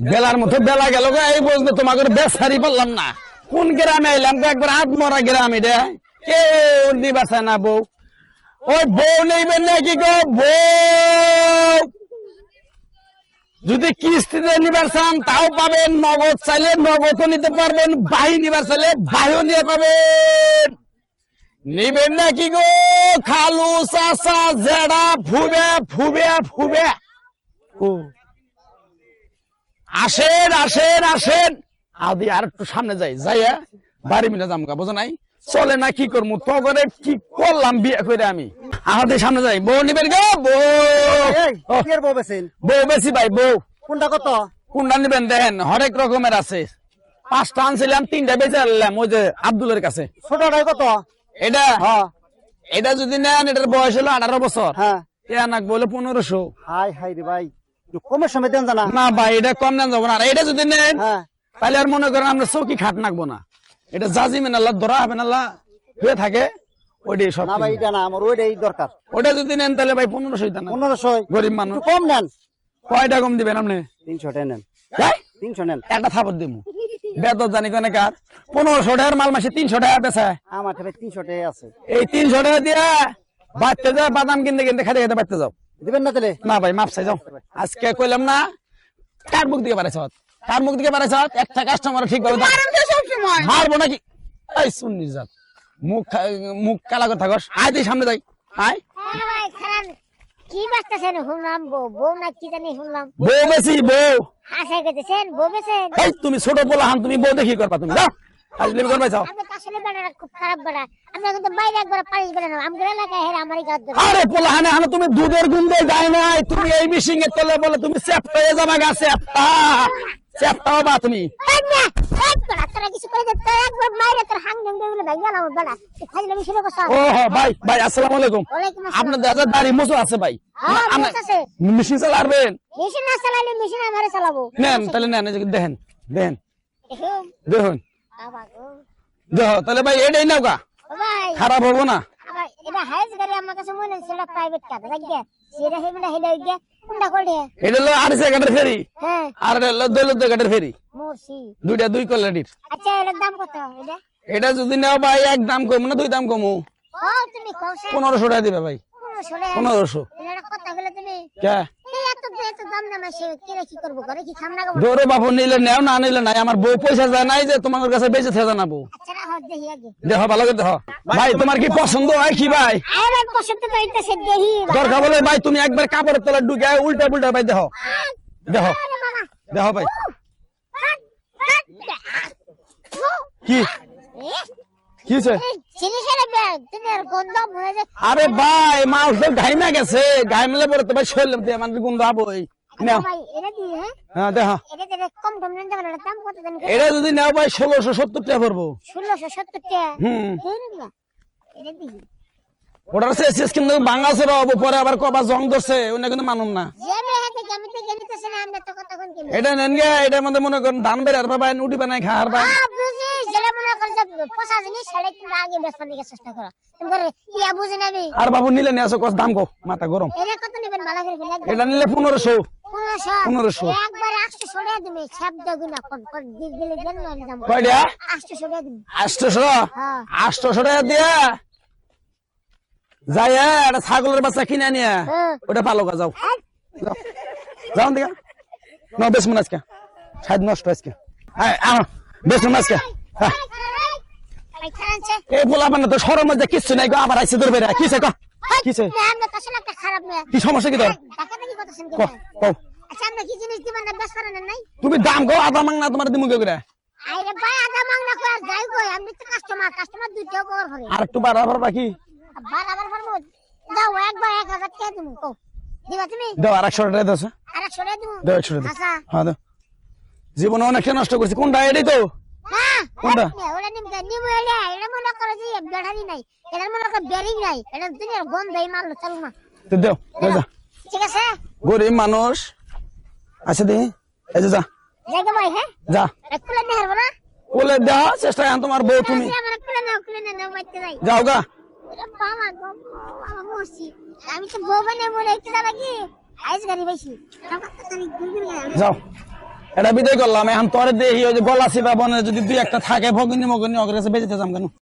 বেলার মতো বেলা গেল গো, এই বুঝতে তোমাকে বেসারি বললাম না। কোন গ্রামে আইলাম গো, একবার হাত মরা গ্রাম এটা কেউ নিবাসে না বউ। ওই বউ নেইবেন নাকি গো? বউ! যদি কিস্তিতে নিবার চান তাও পাবেন। নগদ চাইলে নগদও নিতে পারবেন। বাহি নিবার চাইলে বাহিও নিয়ে পাবেন। নিবেন নাকি গো? খালু চাচা জেডা ফুবে ফুবে ফুবে আসেন আসেন আসেন। আদি আর একটু সামনে যাই যাইয়া বাড়ি মিলে জামকা বোঝো নাই? চলে না কি করব তো করে কি করলাম বিয়ে করে আমি? আমাদের সামনে যাই। বউ নিবেন গো বউ। বউ বেছেন? বউ বেশি ভাই বউ। কোনটা কত? কোনটা নিবেন দেখেন হরেক রকমের আছে। পাঁচটা আনছিলাম তিনটা বেঁচে আনলাম ওই যে আব্দুলের কাছে। ছোটটাই কত? এটা? হ্যাঁ। এটা যদি নেন এটার বয়স হলো আঠারো বছর। হ্যাঁ। এ নাক বলে পনেরোশো। হাই হাই রে ভাই। কমের সময় দেন জানা। না ভাই এটা কম নেন যাব না। আর এটা যদি নেন হ্যাঁ। তাহলে আর মনে করেন আমরা চৌকি খাট নাকবো না। এটা জাজিমেন আল্লাহ ধরা হবে না আল্লাহ হয়ে থাকে। ওইটাই সব না ভাই এটা না আমার ওইটাই দরকার। ওটা যদি নেন তাহলে ভাই পনেরোশো না পনেরোশো গরিব মানুষ। কম নেন। কয়টা কম দিবেন আপনি? তিনশো টাকা নেন। এই, তিনশো নেন। একটা থাপর দিব বেতন জানি কেন কার? পনেরোশো টাকার মাল মাসে তিনশো টাকা বেচা। আমার তিনশো টাকা আছে। এই তিনশো টাকা দিয়ে বাড়তে যাও বাদাম কিনতে কিনতে খাতে খাতে বাড়তে যাও। দিবেন না তাহলে? না ভাই মাপ চাই যাও। আজকে কইলাম না কার মুখ দিকে পারেছ কার মুখ দিকে পারেছ একটা কাস্টমার ঠিক ভাবে মারবো নাকি? এই শুননি যাত মুখ মুখ কালা করে থাকস আয় তুই সামনে যাই আয়। হ্যাঁ কি বাঁচতেছেন শুনলাম বউ বউ না কি জানি শুনলাম। বউ বেশি বউ। হাসাই গেছেন বউ বেছেন এই তুমি ছোট বলা হান তুমি বউ দেখি করবা তুমি? যাও। আসলে খুব খারাপ বেড়া। আমরা কিন্তু বাইরে একবার পালিশ বেড়ানো আমাদের এলাকায় হেরে আমারই গাছ আরে পোলা হানে হানে তুমি দুধের গুন্দে যায় নাই তুমি এই মিশিং এর তলে বলে তুমি হয়ে যাবা গা হবা তুমি। আপনার দাদা দাড়ি আছে ভাই। মোচ আছে। মেশিন চালাবেন? মেশিন না চালালে মেশিন আমারে চালাবো। নেন তাহলে নেন এই দেখেন। দেখো তাহলে ভাই এটাই নাও গা। খারাপ হব না। এটা হাইস গাড়ি আমার কাছে মনে হচ্ছিল প্রাইভেট কার দেখবে সেটা হেবে হেডে গিয়ে কোনটা করে? এটা হলো ফেরি। হ্যাঁ। আর এটা হলো দৌলত ঘাটের ফেরি। মরছি। দুইটা দুই কোয়ালিটির আচ্ছা এটার দাম কত এটা? এটা যদি নাও ভাই এক দাম কম না দুই দাম কমু। ও তুমি টাকা দিবে ভাই। পনেরোশো এটা তুমি কে? দৌড়ো বাবু নিলে নেও না নিলে নাই। আমার বউ পয়সা যায় নাই যে তোমার কাছে বেঁচে থেকে জানাব। দেখি ভালো করে দেখো ভাই তোমার কি পছন্দ হয় কি ভাই? আমার দরকার বলে ভাই তুমি একবার কাপড়ের তলা ঢুকে উল্টা উল্টা ভাই দেখো দেখো দেখো ভাই। কি? আর ভাই মাছ তো ঘাইমা গেছে। ঘাইমেলে পরে তো ভাই শরীর দিয়ে মানে গুন্দ আবই নাও। এটা হ্যাঁ? হ্যাঁ দেখো। এটা যদি নাও ভাই ষোলোশো সত্তর টাকা পড়ব ষোলোশো সত্তর টাকা? হুম। এটা ওটার শেষ কিন্তু পরে আবার কবা জং ধরছে ওটা কিন্তু মানুম না। নেন গে মধ্যে মনে করেন ধান বেড়ার পাবেন উঠি বানাই খাওয়ার পাবেন আ, বুঝি যেটা মনে করো যে পোষা জিনিস সেটা কিন্তু আগে বেচবার দিকে চেষ্টা করো। তুমি করে বুঝি নাবি আর বাবু নিলে নিয়ে আসো দাম কো মাথা গরম। এটা নিলে পনেরোশো। পনেরোশো। হ্যাঁ। আটশোশো টাকা দিয়ে যাই একটা ছাগলের বাচ্চা কিনে নিয়ে হ্যাঁ। ওটা ভালো কাজ যাও। যাও। দিকে না বেশ মনে আজকে। সাইড নষ্ট আজকে। বেশ মনে আজকে। হ্যাঁ। এই বলা মানে তো সরম মধ্যে কিচ্ছু নাই গো আবার আইসে ধরবে কিসে কিসে কি? সমস্যা কি তোর? কও আচ্ছা আমরা কি জিনিস দিবেন না বেশ করেন নাই তুমি দাম কো আধা মাংনা তোমার দিমু কে করে আরে ভাই আদা মাংনা কই আর যাই কই আমি তো কাস্টমার কাস্টমার দুইটাও কর করে আর একটু বাড়াবার বাকি বারবার ফারমো দাও একবার এক হাজার টাকা তুমি কো দিবা তুমি দাও আর একশো টাকা দাও আর একশো টাকা দিব দাও একশো টাকা আচ্ছা হ্যাঁ দাও জীবনে অনেকটা নষ্ট করছি কোনটা এটাই তো কোনটা? ওটা নিমকা নিমু এলে এটা মনে করো যে ব্যাটারি নাই এটা মনে করো বেরিং নাই এটা দুনিয়ার গন্ধ এই মারলো চলো না দাও দাও ঠিক আছে? গরিব মানুষ। আচ্ছা দি এই যে যা। যা। বলে দেওয়া চেষ্টা এখন তোমার বউ তুমি। যাও গা। আমি তো বউ বানিয়ে একটু যাবা কি আইস গাড়ি বেশি যাও। এটা বিদায় করলাম। এখন তোরে ওই যে গলা চিপা বনে যদি দুই একটা থাকে ভগিনী মগিনী কাছে বেঁচেতে যাম কেন?